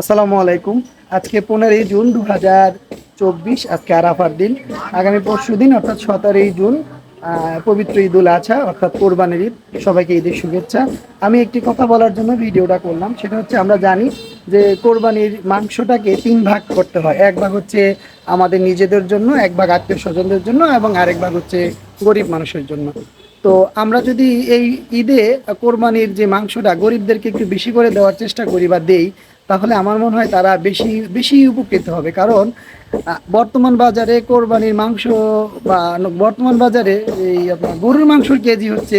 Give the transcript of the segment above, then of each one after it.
আসসালামু আলাইকুম। আজকে পনেরোই জুন দু হাজার চব্বিশ, আজকে আরাফার দিন। আগামী পরশু দিন, অর্থাৎ সতেরোই জুন পবিত্র ঈদুল আছা অর্থাৎ কোরবানির ঈদ। সবাইকে ঈদের শুভেচ্ছা। আমি একটি কথা বলার জন্য ভিডিওটা করলাম। সেটা হচ্ছে, আমরা জানি যে কোরবানির মাংসটাকে তিন ভাগ করতে হয়। এক ভাগ হচ্ছে আমাদের নিজেদের জন্য, এক ভাগ আত্মীয় স্বজনদের জন্য এবং আরেক ভাগ হচ্ছে গরিব মানুষের জন্য। তো আমরা যদি এই ঈদে কোরবানির যে মাংসটা গরিবদেরকে একটু বেশি করে দেওয়ার চেষ্টা করি বা দেই তাহলে আমার মনে হয় তারা বেশি বেশি উপকৃত হবে। কারণ বর্তমান বাজারে কোরবানির মাংস বা বর্তমান বাজারে এই আপনার গরুর মাংসর কেজি হচ্ছে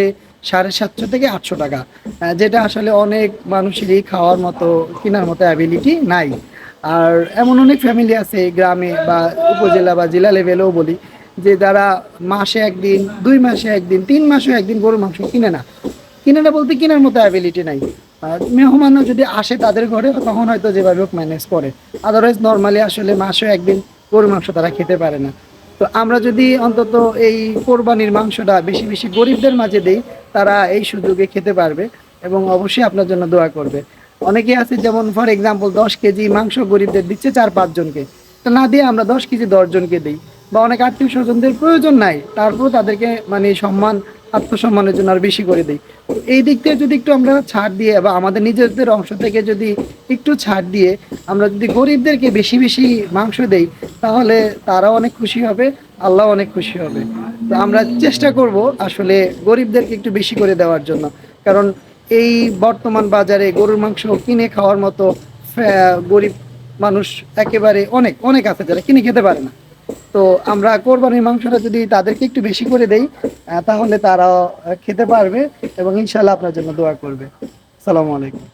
সাড়ে সাতশো থেকে আটশো টাকা যেটা আসলে অনেক মানুষেরই খাওয়ার মতো, কেনার মতো অ্যাবিলিটি নাই। আর এমন অনেক ফ্যামিলি আছে গ্রামে বা উপজেলা বা জেলা লেভেলেও বলি, যে যারা মাসে একদিন, দুই মাসে একদিন, তিন মাসে একদিন গরুর মাংস কিনে না। কিনে না বলতে কেনার মতো অ্যাবিলিটি নাই। মেহমানও যদি আসে তাদের ঘরে, তখন হয়তো যেভাবে হোক ম্যানেজ করে। আদারওয়াইজ নর্মালি আসলে মাসে একদিন গরুর মাংস তারা খেতে পারে না। তো আমরা যদি অন্তত এই কোরবানির মাংসটা বেশি বেশি গরিবদের মাঝে দেই, তারা এই সুযোগে খেতে পারবে এবং অবশ্যই আপনার জন্য দোয়া করবে। অনেকে আছে যেমন ফর এক্সাম্পল দশ কেজি মাংস গরিবদের দিচ্ছে চার পাঁচজনকে তা না দিয়ে আমরা দশ কেজি দশজনকে দিই। বা অনেক আত্মীয় স্বজনদের প্রয়োজন নাই। তারপরেও তাদেরকে মানে সম্মান আত্মসম্মানের জন্য আর বেশি করে দিই। এই দিক থেকে যদি একটু আমরা ছাড় দিয়ে বা আমাদের নিজেদের অংশ থেকে যদি একটু ছাড় দিয়ে আমরা যদি গরিবদেরকে বেশি বেশি মাংস দেই, তাহলে তারাও অনেক খুশি হবে, আল্লাহ অনেক খুশি হবে। তো আমরা চেষ্টা করব আসলে গরিবদেরকে একটু বেশি করে দেওয়ার জন্য। কারণ এই বর্তমান বাজারে গরুর মাংস কিনে খাওয়ার মতো গরিব মানুষ একেবারে অনেক অনেক আছে যারা কিনে খেতে পারে না। তো আমরা কোরবানির মাংসটা যদি তাদেরকে একটু বেশি করে দেই তাহলে তারা খেতে পারবে এবং ইনশাল্লাহ আপনার জন্য দোয়া করবে। সালামু আলাইকুম।